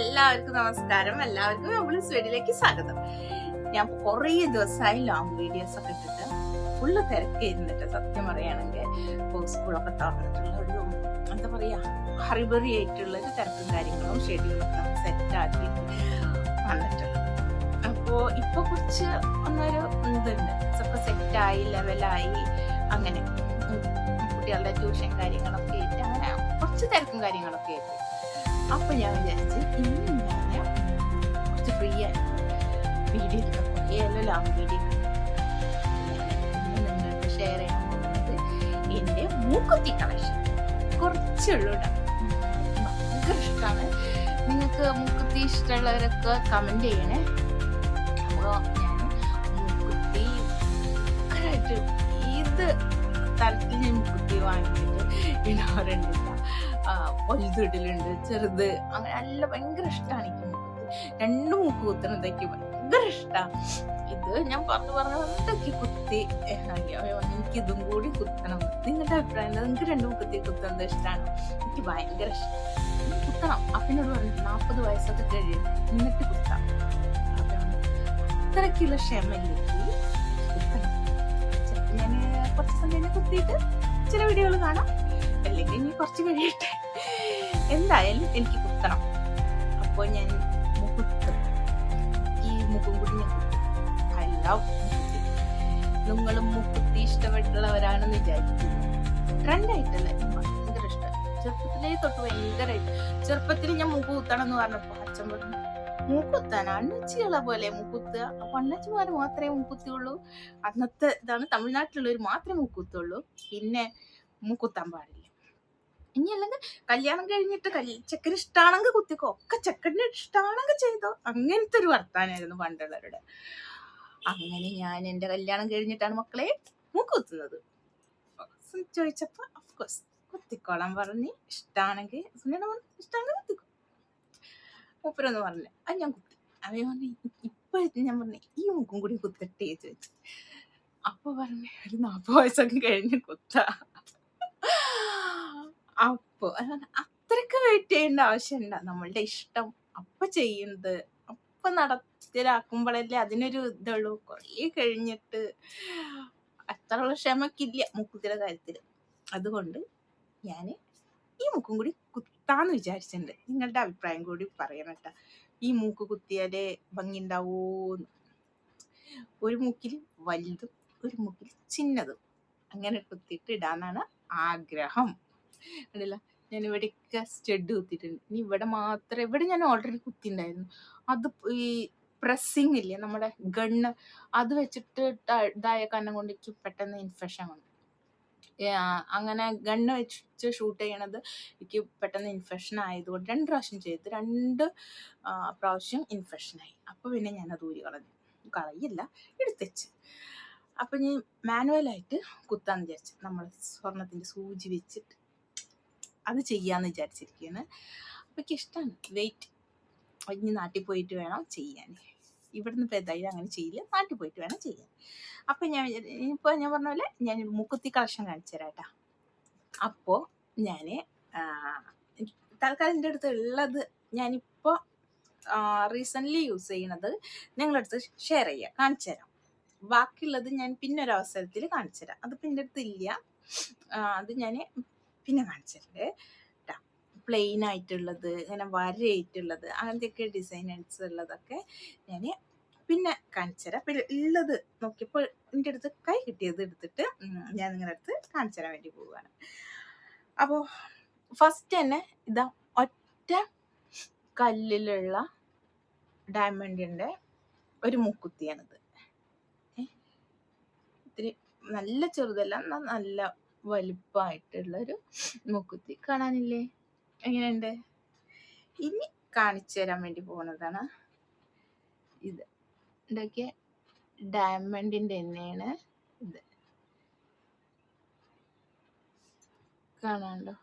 എല്ലാവർക്കും നമസ്കാരം. എല്ലാവർക്കും നമ്മൾ സ്വീഡിലേക്ക് സ്വാഗതം. ഞാൻ കുറേ ദിവസമായി ലോങ് വീഡിയോസ് ഒക്കെ ഇട്ടിട്ട് ഫുള്ള് തിരക്ക് ഇരുന്നിട്ട് സത്യം പറയുകയാണെങ്കിൽ ഇപ്പോൾ സ്കൂളൊക്കെ തുറന്നിട്ടുള്ള ഒരു എന്താ പറയാ ഹറിബറി ആയിട്ടുള്ള ഒരു തിരക്കും കാര്യങ്ങളും ഷെഡ്യൂളൊക്കെ സെറ്റ് ആക്കി വന്നിട്ടുള്ളത് അപ്പോൾ ഇപ്പൊ കുറച്ച് ഒന്നൊരു ഇതുണ്ട്. ഇപ്പൊ സെറ്റായി ലെവലായി അങ്ങനെ. കുട്ടികളുടെ ട്യൂഷൻ കാര്യങ്ങളൊക്കെ ആയിട്ട് അങ്ങനെ കുറച്ച് തിരക്കും കാര്യങ്ങളൊക്കെ ആയിട്ട്. അപ്പൊ ഞാൻ വിചാരിച്ച് ഇന്ന് ഞാൻ കുറച്ച് ഫ്രീ ആയിട്ട് വീഡിയോ എടുക്കാം കുറേ ലോങ് വീഡിയോ നിങ്ങൾക്ക് ഷെയർ ചെയ്യാൻ പോകുന്നത് എന്റെ മൂക്കുത്തി കളക്ഷൻ കുറച്ചുള്ളൂ ഭയങ്കര ഇഷ്ടമാണ് നിങ്ങൾക്ക് മൂക്കുത്തി ഇഷ്ടമുള്ളവരൊക്കെ കമന്റ് ചെയ്യണേ അപ്പോൾ ഞാൻ മൂക്കുത്തി ഭയങ്കരമായിട്ട് ഏത് തരത്തിൽ ഞാൻ മൂക്കുത്തി വാങ്ങിയിട്ട് ഇടാറുണ്ട് വലുതിടലുണ്ട് ചെറുത് അങ്ങനെ നല്ല ഭയങ്കര ഇഷ്ടമാണ് എനിക്ക് മൂക്കുത്തി. രണ്ട് മൂക്ക് കുത്തുന്നതൊക്കെ ഭയങ്കര ഇഷ്ടമാണ് ഇത് ഞാൻ പറഞ്ഞു പറഞ്ഞു എന്തൊക്കെ കുത്തി എനിക്കിതും എനിക്ക് കൂടി കുത്തണം. നിങ്ങളുടെ അഭിപ്രായം എന്താ? നിങ്ങൾക്ക് രണ്ട് മൂക്കുത്തി കുത്തുന്നത് ഇഷ്ടമാണ് എനിക്ക് ഭയങ്കര ഇഷ്ടം. കുത്തണം. അപ്പിനോട് പറഞ്ഞു നാൽപ്പത് വയസ്സൊക്കെ കഴിയും. എന്നിട്ട് കുത്താം. അത്രയ്ക്കുള്ള ക്ഷമയിലേക്ക് കുത്തണം. ഞാൻ കുറച്ച് സമയം കുത്തിയിട്ട് ചില വീഡിയോകൾ കാണാം. അല്ലെങ്കിൽ ഇനി കുറച്ച് കഴിയട്ടെ. എന്തായാലും എനിക്ക് കുത്തണം. അപ്പോൾ ഞാൻ ഈ മുഖം കൂടി ഞാൻ കുത്തും. മുക്കുത്തി നിങ്ങളും മുക്കുത്തി ഇഷ്ടപ്പെട്ടുള്ളവരാണെന്ന് വിചാരിക്കുന്നു. ട്രെൻഡായിട്ടല്ല ഭയങ്കര ഇഷ്ടം. ചെറുപ്പത്തിലേ തൊട്ട് ഭയങ്കരമായിട്ട് ചെറുപ്പത്തിൽ ഞാൻ മുഖ കുത്തണം എന്ന് പറഞ്ഞപ്പോ അച്ഛൻ പറഞ്ഞു മൂക്കുത്താൻ അണ്ണച്ചികളെ പോലെ മൂക്കുത്തുക അപ്പൊ അണ്ണച്ചിമാര് മാത്രമേ മൂക്കുത്തിയുള്ളൂ അന്നത്തെ ഇതാണ് തമിഴ്നാട്ടിലുള്ളവർ മാത്രമേ മൂക്കുത്തുള്ളൂ പിന്നെ മൂക്കുത്താൻ പാടില്ല. ഇനി അല്ലെങ്കിൽ കല്യാണം കഴിഞ്ഞിട്ട് കല്യ ചെക്കന് ഇഷ്ടാണെങ്കിൽ കുത്തിക്കോ. ഒക്കെ ചെക്കന് ഇഷ്ടമാണെങ്കിൽ ചെയ്തോ. അങ്ങനത്തെ ഒരു വർത്താനായിരുന്നു പണ്ടുള്ളവരുടെ. അങ്ങനെ ഞാൻ എന്റെ കല്യാണം കഴിഞ്ഞിട്ടാണ് മക്കളെ മൂക്ക് കുത്തുന്നത്. ചോദിച്ചപ്പോ അഫ്കോഴ്സ് കുത്തിക്കോളാൻ പറഞ്ഞ് ഇഷ്ടമാണെങ്കിൽ പറഞ്ഞു ഇഷ്ടാണെങ്കിൽ കുത്തിക്കോ. മൂപ്പരൊന്ന് പറഞ്ഞു അത് ഞാൻ കുത്തി. അവൻ പറഞ്ഞു ഇപ്പൊ ഞാൻ പറഞ്ഞു ഈ മൂക്കും കൂടി കുത്തട്ടെ? ചോദിച്ചു. അപ്പൊ പറഞ്ഞു ഒരു നാൽപ്പത് വയസ്സൊക്കെ കഴിഞ്ഞ് കുത്ത. അപ്പൊ അത്രയ്ക്ക് വെയിറ്റ് ചെയ്യേണ്ട ആവശ്യമില്ല. നമ്മളുടെ ഇഷ്ടം അപ്പൊ ചെയ്യുന്നത്. അപ്പൊ നടത്തിലാക്കുമ്പോഴല്ലേ അതിനൊരു ഇതുള്ളൂ. കുറേ കഴിഞ്ഞിട്ട് അത്രയുള്ള ക്ഷമക്കില്ല മുക്കുത്തിയുടെ കാര്യത്തിൽ അതുകൊണ്ട് ഞാൻ ഈ മുക്കും കൂടി കുത്താന്ന് വിചാരിച്ചിട്ടുണ്ട്. നിങ്ങളുടെ അഭിപ്രായം കൂടി പറയണം കേട്ടോ. ഈ മൂക്ക് കുത്തിയാലേ ഭംഗി ഉണ്ടാവൂന്ന് ഒരു മൂക്കിൽ വലുതും ഒരു മൂക്കിൽ ചിന്നതും. അങ്ങനെ കുത്തിയിട്ട് ഇടാനാണ് ആഗ്രഹം. കണ്ടില്ല. ഞാൻ ഇവിടെയൊക്കെ സ്റ്റെഡ് കുത്തിയിട്ടുണ്ട്. ഇനി ഇവിടെ മാത്രം ഇവിടെ ഞാൻ ഓൾറെഡി കുത്തിണ്ടായിരുന്നു അത് ഈ പ്രസ്സിങ് ഇല്ലേ നമ്മുടെ ഗണ്ണ് അത് വെച്ചിട്ട് ഇതായ കാരണം കൊണ്ട് എനിക്ക് പെട്ടെന്ന് ഇൻഫെക്ഷൻ വന്നു. അങ്ങനെ ഗണ്ണ് വെച്ച് ഷൂട്ട് ചെയ്യണത് എനിക്ക് പെട്ടെന്ന് ഇൻഫെക്ഷൻ ആയതുകൊണ്ട് രണ്ട് പ്രാവശ്യം ചെയ്ത്. രണ്ട് പ്രാവശ്യം ഇൻഫെക്ഷൻ ആയി. അപ്പോൾ പിന്നെ ഞാൻ അത് ഊരി കളഞ്ഞു. കളയില്ല എടുത്തച്ച് അപ്പം ഞാൻ മാനുവലായിട്ട് കുത്താന്ന് വിചാരിച്ചു. നമ്മൾ സ്വർണത്തിന്റെ സൂചി വെച്ചിട്ട് അത് ചെയ്യാന്ന് വിചാരിച്ചിരിക്കുകയാണ് അപ്പൊ ഇഷ്ടമാണ് വെയിറ്റ് ഇനി നാട്ടിൽ പോയിട്ട് വേണം ചെയ്യാൻ ഇവിടുന്ന് ഇപ്പോൾ എന്തായാലും അങ്ങനെ ചെയ്യില്ല. നാട്ടിൽ പോയിട്ട് വേണം ചെയ്യാൻ. അപ്പൊ ഞാൻ ഇപ്പോൾ ഞാൻ പറഞ്ഞ പോലെ ഞാൻ മുക്കുത്തി കളക്ഷൻ കാണിച്ചു തരാം അപ്പോൾ ഞാൻ തൽക്കാലം എന്റെ അടുത്ത് ഉള്ളത് ഞാനിപ്പോൾ റീസെന്റ്ലി യൂസ് ചെയ്യണത് അടുത്ത് ഷെയർ ചെയ്യാം. കാണിച്ചു തരാം. ബാക്കിയുള്ളത് ഞാൻ പിന്നെ ഒരു അവസരത്തിൽ കാണിച്ചു തരാം. അതിപ്പോൾ എന്റെ അടുത്ത് ഇല്ല. അത് ഞാൻ പിന്നെ കാണിച്ചിട്ടുണ്ട് പ്ലെയിൻ ആയിട്ടുള്ളത് ഇങ്ങനെ വരയായിട്ടുള്ളത് അങ്ങനത്തെയൊക്കെ ഡിസൈൻസ് ഉള്ളതൊക്കെ ഞാൻ പിന്നെ കാണിച്ചു തരാം പിന്നെ ഉള്ളത് നോക്കിയപ്പോൾ എന്റെ അടുത്ത് കൈ കിട്ടിയത് എടുത്തിട്ട് ഞാൻ നിങ്ങളുടെ അടുത്ത് കാണിച്ചു തരാൻ വേണ്ടി പോവുകയാണ്. അപ്പോൾ ഫസ്റ്റ് തന്നെ ഇതാ ഒറ്റ കല്ലിലുള്ള ഡയമണ്ടിന്റെ ഒരു മുക്കുത്തിയാണിത്. ഇത്തിരി നല്ല ചെറുതല്ല നല്ല വലുപ്പമായിട്ടുള്ളൊരു മുക്കുത്തി കാണാനില്ലേ? എങ്ങനെയുണ്ട്? ഇനി കാണിച്ചു തരാൻ വേണ്ടി പോണതാണ് ഇത് ഇതൊക്കെ ഡയമണ്ടിന്റെ തന്നെയാണ് ഇത്. കാണാണ്ടോ?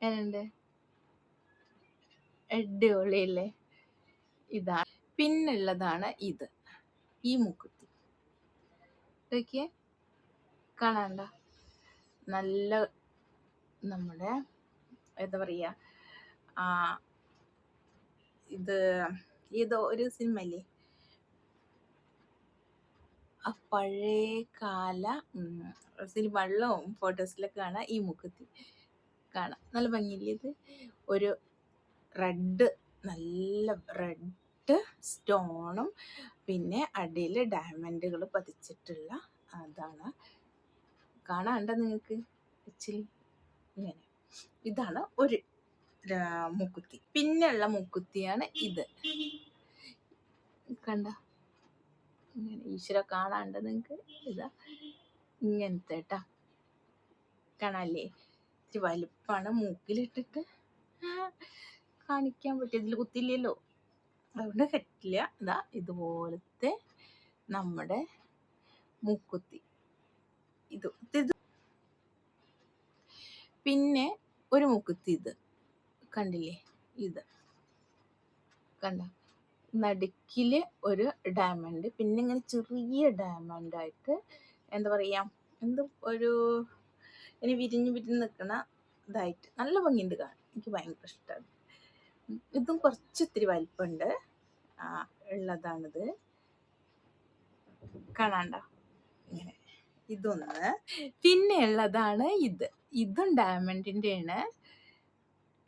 എങ്ങനെയുണ്ട്? അടിപൊളിയല്ലേ? ഇതാണ് പിന്നുള്ളതാണ് ഇത്. ഈ മുക്കുത്തി. ഇതൊക്കെ കാണാണ്ട? നല്ല നമ്മുടെ എന്താ പറയുക ഇത് ഏതോ ഒരു സിനിമ അല്ലേ ആ പഴയ കാല സിനിമകളിലും ഫോട്ടോസിലൊക്കെ കാണാം ഈ മുക്കുത്തി കാണാം. നല്ല ഭംഗിയില്ലേ ഇത്? ഒരു റെഡ് നല്ല റെഡ് സ്റ്റോണും പിന്നെ അടിയിൽ ഡയമണ്ടുകൾ പതിച്ചിട്ടുള്ള അതാണ് കാണാണ്ട നിങ്ങൾക്ക്? ഇച്ചിരി? ഇങ്ങനെ. ഇതാണ് ഒരു മൂക്കുത്തി. പിന്നെയുള്ള മൂക്കുത്തിയാണ് ഇത്. കണ്ട? ഇങ്ങനെ ഈശ്വര കാണാണ്ട് നിങ്ങൾക്ക്? ഇതാ. ഇങ്ങനത്തെ ട്ടാ. കാണാല്ലേ? ഇത്തിരി വലുപ്പാണ് മൂക്കിലിട്ടിട്ട്. കാണിക്കാൻ പറ്റും ഇതിൽ കുത്തില്ലല്ലോ അതുകൊണ്ട് പറ്റില്ല ഇതാ ഇതുപോലത്തെ നമ്മുടെ മൂക്കുത്തി. ഇത്. ഇത് പിന്നെ ഒരു മുക്കുത്തി ഇത്. കണ്ടില്ലേ? ഇത്. കണ്ട? നടുക്കിൽ ഒരു ഡയമണ്ട് പിന്നെ ഇങ്ങനെ ചെറിയ ഡയമണ്ട് ആയിട്ട് എന്താ പറയാ എന്ത് ഒരു ഇനി വിരിഞ്ഞു വിരിഞ്ഞ് നിൽക്കണ ഇതായിട്ട് നല്ല ഭംഗിയുണ്ട് കാണാൻ. എനിക്ക് ഭയങ്കര ഇഷ്ടമാണ് ഇതും കുറച്ച് ഇത്തിരി വലിപ്പമുണ്ട്. ഉള്ളതാണിത്. കാണാണ്ട? ഇതൊന്ന്. പിന്നെ ഉള്ളതാണ് ഇത്. ഇതും ഡയമണ്ടിന്റെ ആണ്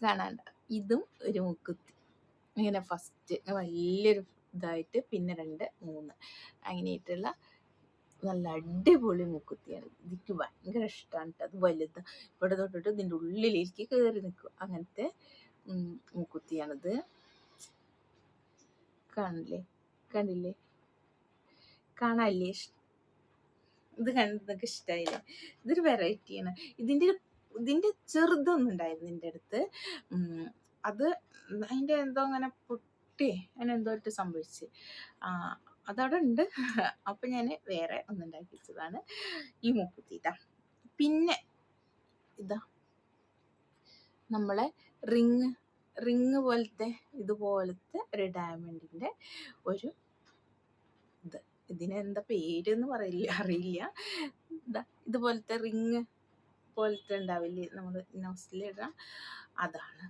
കാണാണ്ട ഇതും ഒരു മുക്കുത്തി. ഇങ്ങനെ ഫസ്റ്റ് വലിയൊരു ഇതായിട്ട് പിന്നെ രണ്ട് മൂന്ന്. അങ്ങനെയായിട്ടുള്ള നല്ല അടിപൊളി മുക്കുത്തിയാണ്. എനിക്ക് ഭയങ്കര ഇഷ്ടമാണ് അത് വലുത്. ഇവിടെ തൊട്ടിട്ട് ഇതിന്റെ ഉള്ളിലേക്ക് കയറി നിൽക്കും. അങ്ങനത്തെ മുക്കുത്തിയാണിത്. കാണില്ലേ? കണ്ടില്ലേ? കാണാല്ലേ ഇത് കണ്ട് നിങ്ങൾക്ക് ഇഷ്ടമായില്ലേ ഇതൊരു വെറൈറ്റിയാണ്. ഇതിന്റെ ഇതിന്റെ ചെറുതൊന്നും ഉണ്ടായിരുന്നു എന്റെ അടുത്ത്. അത് അതിന്റെ എന്തോ അങ്ങനെ പൊട്ടി അങ്ങനെ എന്തോ ഇട്ട് സംഭവിച്ച്. അതവിടെ ഉണ്ട്. അപ്പം ഞാൻ വേറെ ഒന്നുണ്ടാക്കി വെച്ചതാണ് ഈ മുപ്പത്തിയിട്ട പിന്നെ ഇതാ നമ്മളെ റിങ് റിങ് പോലത്തെ ഇതുപോലത്തെ ഒരു ഡയമണ്ടിന്റെ ഒരു ഇത് പേരെന്ന് പറയില്ല അറിയില്ല. എന്താ ഇതുപോലത്തെ റിങ് പോലത്തെ ഉണ്ടാവില്ലേ നമ്മൾ നോസിലിട അതാണ്.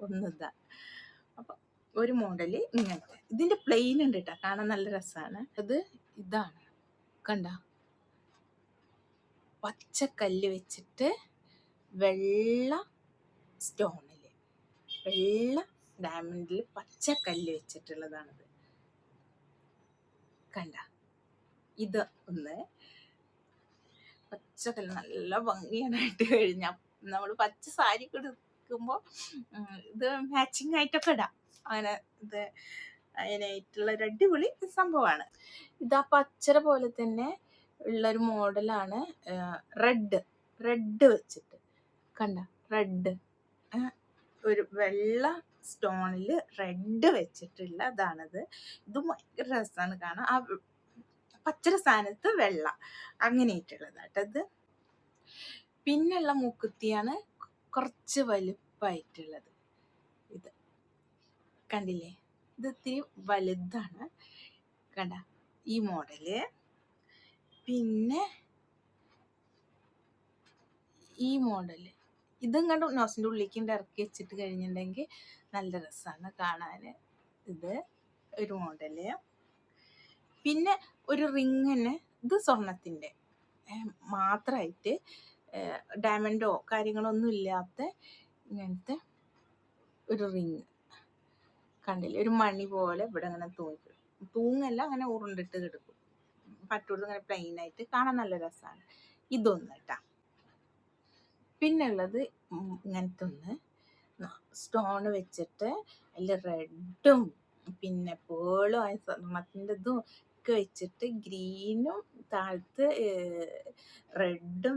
ഒന്നിതാ അപ്പം ഒരു മോഡൽ ഇങ്ങനത്തെ. ഇതിന്റെ പ്ലെയിൻ ഉണ്ട് കേട്ടോ കാണാൻ നല്ല രസമാണ് അത് ഇതാണ്. കണ്ട? പച്ചക്കല്ല് വെച്ചിട്ട് വെള്ള സ്റ്റോണിൽ വെള്ള ഡയമണ്ടിൽ പച്ചക്കല്ല് വെച്ചിട്ടുള്ളതാണിത്. കണ്ട. ഇത് ഒന്ന്. പച്ചക്കല്ല് നല്ല ഭംഗിയാണ് ഇട്ട് കഴിഞ്ഞ. നമ്മൾ പച്ച സാരി കൊടുക്കുമ്പോൾ ഇത് മാച്ചിങ് ആയിട്ടൊക്കെ ഇടാം. അങ്ങനെ ഇത് അതിനായിട്ടുള്ള അടിപൊളി സംഭവമാണ്. ഇത് പച്ചര പോലെ തന്നെ ഉള്ളൊരു മോഡലാണ് റെഡ് റെഡ് വെച്ചിട്ട്. കണ്ട റെഡ് ഒരു വെള്ള സ്റ്റോണിൽ റെഡ് വെച്ചിട്ടുള്ള ഇതാണിത് ഇത് ഭയങ്കര രസമാണ് കാണാൻ. ആ പച്ചര സ്ഥാനത്ത് വെള്ള അങ്ങനെയായിട്ടുള്ളതാട്ടോ ഇത് പിന്നെയുള്ള മൂക്കുത്തിയാണ് കുറച്ച് വലുപ്പമായിട്ടുള്ളത് ഇത് കണ്ടില്ലേ? ഇത് ഇത്തിരി വലുതാണ്. കണ്ട? ഈ മോഡൽ. പിന്നെ ഈ മോഡൽ. ഇതും കണ്ട് നോസിന്റെ ഉള്ളിലേക്ക് ഇറക്കി വെച്ചിട്ട് കഴിഞ്ഞിട്ടുണ്ടെങ്കിൽ നല്ല രസമാണ് കാണാൻ ഇത് ഒരു മോഡൽ. പിന്നെ ഒരു റിങ് തന്നെ ഇത് സ്വർണത്തിന്റെ. മാത്രമായിട്ട് ഡയമണ്ടോ കാര്യങ്ങളോ ഒന്നും ഇല്ലാത്ത ഇങ്ങനത്തെ ഒരു റിങ്. കണ്ടില്ലേ? ഒരു മണി പോലെ ഇവിടെ അങ്ങനെ തൂങ്ങി തൂങ്ങല്ല അങ്ങനെ ഉരുണ്ടിട്ട് കിടക്കും. പറ്റൂടത്ത് അങ്ങനെ പ്ലെയിൻ ആയിട്ട് കാണാൻ നല്ല രസമാണ് ഇതൊന്ന് കേട്ടാ പിന്നെ ഉള്ളത് ഇങ്ങനത്തെ ഒന്ന് സ്റ്റോൺ വെച്ചിട്ട് അതിൽ റെഡും പിന്നെ പേളും ആ സ്വർണത്തിന്റെ ഇതും ഒക്കെ വെച്ചിട്ട് ഗ്രീനും താഴത്ത് റെഡും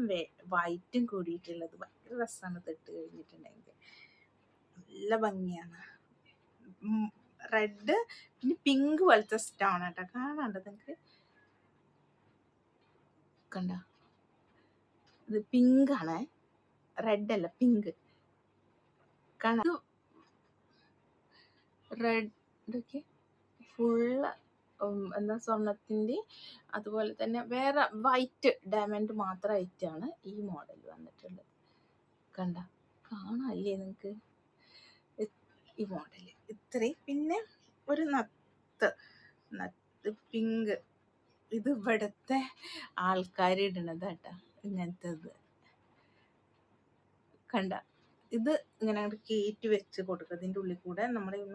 വൈറ്റും കൂടിയിട്ടുള്ളത്. ഭയങ്കര രസമാണ് തെട്ട് കഴിഞ്ഞിട്ടുണ്ടെങ്കിൽ. നല്ല ഭംഗിയാണ്. റെഡ് പിന്നെ പിങ്ക് പോലത്തെ സ്റ്റോൺ കേട്ടോ കാണാണ്ട് നിങ്ങൾക്ക് കണ്ട? ഇത് പിങ്ക് റെഡ് അല്ല പിങ്ക് കളർ റെഡ് ഇതൊക്കെ ഫുള്ള് എന്താ സ്വർണത്തിന്റെ അതുപോലെ തന്നെ വേറെ വൈറ്റ് ഡയമണ്ട് മാത്രമായിട്ടാണ് ഈ മോഡൽ വന്നിട്ടുള്ളത്. കണ്ട? കാണാല്ലേ നിങ്ങൾക്ക് ഈ മോഡൽ ഇത്രയും പിന്നെ ഒരു നത്ത് നത്ത് പിങ്ക് ഇത് ഇവിടുത്തെ ആൾക്കാർ ഇടണതാട്ടാ ഇങ്ങനത്തത്. കണ്ട. ഇത് ഇങ്ങനെ കയറ്റി വെച്ച് കൊടുക്കുക. ഇതിന്റെ ഉള്ളിൽ കൂടെ നമ്മുടെ ഈ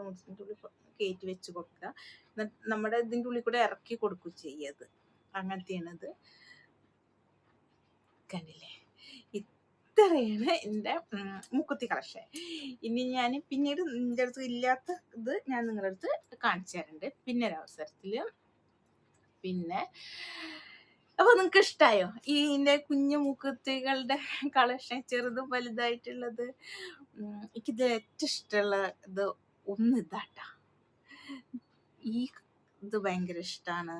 ഉള്ളിൽ കയറ്റി വെച്ച് കൊടുക്കുക. എന്നിട്ട് നമ്മുടെ ഇതിന്റെ ഉള്ളിൽ കൂടെ ഇറക്കി കൊടുക്കുക ചെയ്യത് അങ്ങനത്തെയാണിത് കണ്ടില്ലേ? ഇത്രയാണ് എന്റെ മുക്കുത്തി കളക്ഷൻ. ഇനി ഞാൻ പിന്നീട് നിന്റെ അടുത്ത് ഇല്ലാത്ത ഇത് ഞാൻ നിങ്ങളുടെ അടുത്ത് കാണിച്ചു തരുന്നുണ്ട് പിന്നെ ഒരു അവസരത്തിൽ പിന്നെ അപ്പോൾ നിങ്ങൾക്ക് ഇഷ്ടായോ ഈ എന്റെ കുഞ്ഞു മുക്കുത്തികളുടെ കളക്ഷൻ ചെറുതും വലുതായിട്ടുള്ളത്. എനിക്ക് എനിക്കിത് ഏറ്റവും ഇഷ്ടമുള്ള ഇത് ഒന്ന് ഇതാട്ടാ ഈ ഇത് ഭയങ്കര ഇഷ്ടാണ്.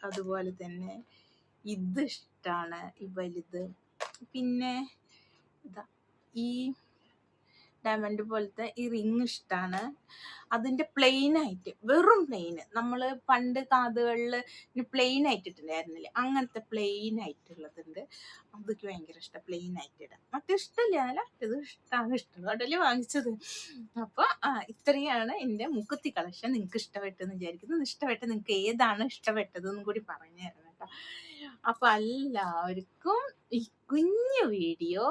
അതുപോലെ തന്നെ ഇത് ഇഷ്ടാണ്. ഈ വലുത്. പിന്നെ ഇതാ ഈ ഡയമണ്ട് പോലത്തെ ഈ റിങ് ഇഷ്ടമാണ് അതിന്റെ ആയിട്ട് വെറും പ്ലെയിൻ നമ്മൾ പണ്ട് കാതുകളിൽ പ്ലെയിൻ ആയിട്ടിട്ടുണ്ടായിരുന്നില്ലേ അങ്ങനത്തെ പ്ലെയിൻ ആയിട്ടുള്ളതുണ്ട് അതൊക്കെ ഭയങ്കര ഇഷ്ടം പ്ലെയിൻ ആയിട്ട് ഇടാം മറ്റേ ഇഷ്ടമില്ല എന്നല്ല ഇത് ഇഷ്ടമാണ്. ഇഷ്ടം അതുകൊണ്ടല്ലേ വാങ്ങിച്ചത് അപ്പോൾ ഇത്രയാണ് എന്റെ മുക്കുത്തി കളക്ഷൻ. നിങ്ങൾക്ക് ഇഷ്ടപ്പെട്ടെന്ന് വിചാരിക്കുന്നു. ഇഷ്ടപ്പെട്ട നിങ്ങൾക്ക് ഏതാണ് ഇഷ്ടപ്പെട്ടതെന്നും കൂടി പറഞ്ഞു തരണം കേട്ടോ. അപ്പോൾ എല്ലാവർക്കും ഈ കുഞ്ഞു വീഡിയോ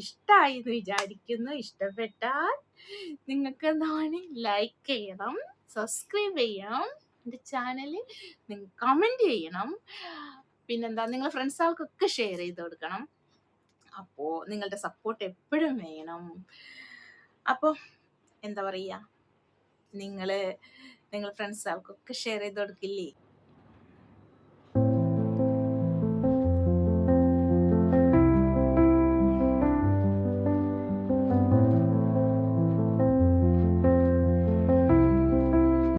ഇഷ്ടമായി എന്ന് വിചാരിക്കുന്നു. ഇഷ്ടപ്പെട്ടാൽ നിങ്ങൾക്ക് എന്താണ് ലൈക്ക് ചെയ്യണം സബ്സ്ക്രൈബ് ചെയ്യണം. എന്റെ ചാനൽ നിങ്ങൾ കമന്റ് ചെയ്യണം. പിന്നെന്താ നിങ്ങൾ ഫ്രണ്ട്സുകൾക്കൊക്കെ ഷെയർ ചെയ്ത് കൊടുക്കണം. അപ്പോൾ നിങ്ങളുടെ സപ്പോർട്ട് എപ്പോഴും വേണം. അപ്പോൾ എന്താ പറയുക നിങ്ങൾ നിങ്ങൾ ഫ്രണ്ട്സുകൾക്കൊക്കെ ഷെയർ ചെയ്ത് കൊടുക്കില്ലേ?